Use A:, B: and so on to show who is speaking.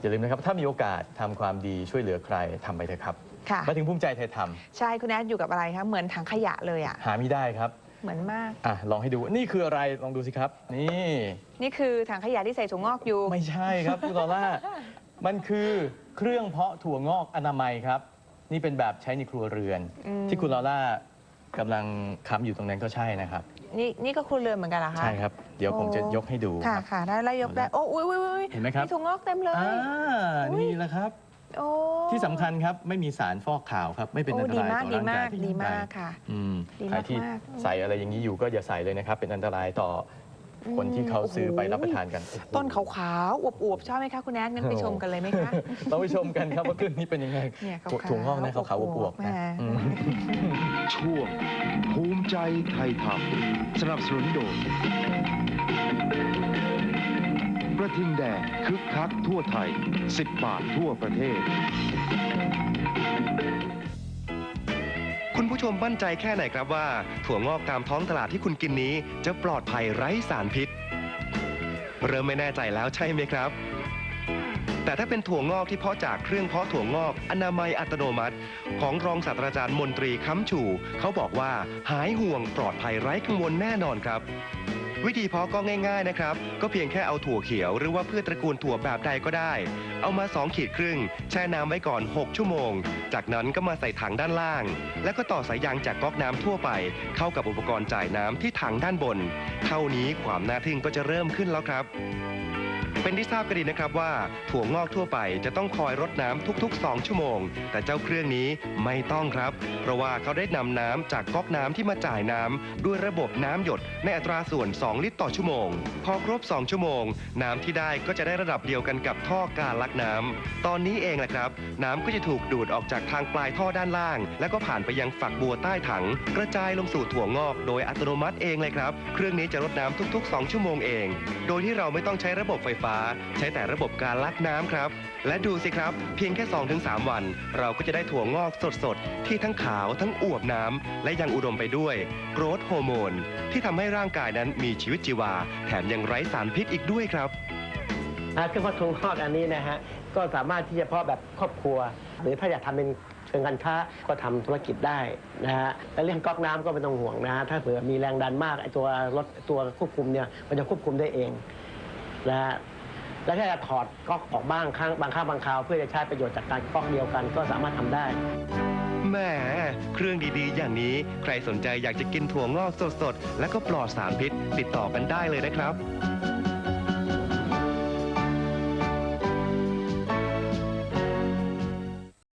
A: อย่าลืมนะครับ ถ้ามีโอกาสทำความดีช่วยเหลือใครทำไปเถอะครับ
B: ค่ะ
A: มาถึงภูมิใจไทยท
B: ใช่คุณแอดอยู่กับอะไรคะเหมือนถังขยะเลยอะำ
A: หาไม่ได้ครับ
B: เหมือนมาก
A: อะลองให้ดูนี่คืออะไรลองดูสิครับ นี่
B: นี่คือถังขยะที่ใส่ถั่วงอกอยู่
A: ไม่ใช่ครับคุณลอล่ามันคือเครื่องเพาะถั่วงอกอนามัยครับ นี่เป็นแบบใช้ในครัวเรือน
B: อืม
A: ที่คุณลอล่า กำลังค้ำอยู่ตรงนั้นก็ใช่นะครับ
B: นี่นี่ก็ครัวเรือนเหมือนกันเหรอคะ
A: ใช่ครับ เดี๋ยวผมจะยกให้ดู
B: ค่ะ
A: ครับ
B: ค่ะได้แล้วยกได้โอ้อุ้ยอุ้ยอุ้ย
A: เห็นไหมครับ
B: ถั่วงอกเต็มเลย
A: อ่า
B: อุ๊ย
A: นี่แหละครับ
B: โอ้
A: ที่สำคัญครับไม่มีสารฟอกขาวครับ ไม่เป็น
B: โอ้
A: อันต
B: ดี
A: ราย
B: มาก
A: ต่อ
B: ดี
A: ร่างาย
B: มากก
A: ที่
B: ดี
A: ยิ่งไป
B: มากค่ะ
A: อืม
B: ดี
A: ใครที่
B: มากๆ
A: ใส่อะไรอย่างนี้อยู่ก็อย่าใส่เลยนะครับ เป็นอันตรายต่ออ
B: ม
A: คนที่เขาซื้อไป
B: โอ้โห
A: รับประทานกันโอ้โห
B: ต้นขาวๆอวบๆ ชอบไหมคะคุณแอดงั้นไปชมกันเลยไหมคะ
A: ต้องไปชมกันครับว่าเครื่องนี้เป็นยังไง
B: เนี่ยขาวๆ
A: ถั่วงอกนะขาวๆอวบๆนะ
B: แหม
A: อืม
C: ช่วงภูมิใจไทยทำสนับสนุนโดยกระทิงแดงคึกคักทั่วไทย 10 บาททั่วประเทศ
D: ชมมั่นใจแค่ไหนครับว่า ถั่วงอกตามท้องตลาดที่คุณกินนี้ จะปลอดภัยไร้สารพิษ เริ่มไม่แน่ใจแล้วใช่ไหมครับ แต่ถ้าเป็นถั่วงอกที่เพาะจากเครื่องเพาะถั่วงอกอนามัยอัตโนมัติ ของรองศาสตราจารย์มนตรีค้ำชูเขาบอกว่าหายห่วงปลอดภัยไร้กังวลแน่นอนครับ วิธีเพาะก็ง่ายๆนะครับ ก็เพียงแค่เอาถั่วเขียวหรือว่าพืชตระกูลถั่วแบบใดก็ได้ เอามา 2 ขีดครึ่ง แช่น้ำไว้ก่อน 6 ชั่วโมง จากนั้นก็มาใส่ถังด้านล่าง แล้วก็ต่อสายยางจากก๊อกน้ำทั่วไป เข้ากับอุปกรณ์จ่ายน้ำที่ถังด้านบน เท่านี้ความน่าทึ่งก็จะเริ่มขึ้นแล้วครับ เป็นที่ทราบกันดีนะครับว่าถั่วงอกทั่วไปจะต้องคอยรดน้ำทุกๆ 2 ชั่วโมง แต่เจ้าเครื่องนี้ไม่ต้องครับ เพราะว่าเขาได้นำน้ำจากก๊อกน้ำที่มาจ่ายน้ำด้วยระบบน้ำหยดในอัตราส่วน 2 ลิตรต่อชั่วโมง พอครบ 2 ชั่วโมง น้ำที่ได้ก็จะได้ระดับเดียวกันกับท่อการลักน้ำตอนนี้เองแหละครับ น้ำก็จะถูกดูดออกจากทางปลายท่อด้านล่าง แล้วก็ผ่านไปยังฝักบัวใต้ถัง กระจายลงสู่ถั่วงอกโดยอัตโนมัติเองเลยครับ เครื่องนี้จะรดน้ำทุก ๆ 2 ชั่วโมงเอง โดยที่เราไม่ต้องใช้ระบบไฟฟ้าใช้แต่ระบบการลักน้ำครับ และดูสิครับ เพียงแค่ 2-3 วัน เราก็จะได้ถั่วงอกสดๆ ที่ทั้งขาวทั้งอวบน้ำ และยังอุดมไปด้วยโกรทฮอร์โมน ที่ทำให้ร่างกายนั้นมีชีวิตชีวา แถมยังไร้สารพิษอีกด้วยครับ
E: อ่าเครื่องเพาะถั่วงอกอันนี้นะฮะก็สามารถที่จะเพาะแบบครอบครัว หรือถ้าอยากทำเป็นเชิงการค้าก็ทำธุรกิจได้นะฮะและเรื่องก๊อกน้ำก็ไม่ต้องห่วงนะฮะถ้าเผื่อมีแรงดันมากไอ้ตัวรถตัวควบคุมเนี่ยมันจะควบคุมได้เองนะฮะ และถ้าจะถอดก๊อกออกบ้างครั้งบางครั้งบางคราว เพื่อจะใช้ประโยชน์จากการก๊อกเดียวกันก็สามารถทำได้
D: แหมเครื่องดีๆ อย่างนี้ใครสนใจอยากจะกินถั่วงอกสดๆ และก็ปลอดสารพิษ ติดต่อกันได้เลยนะครับ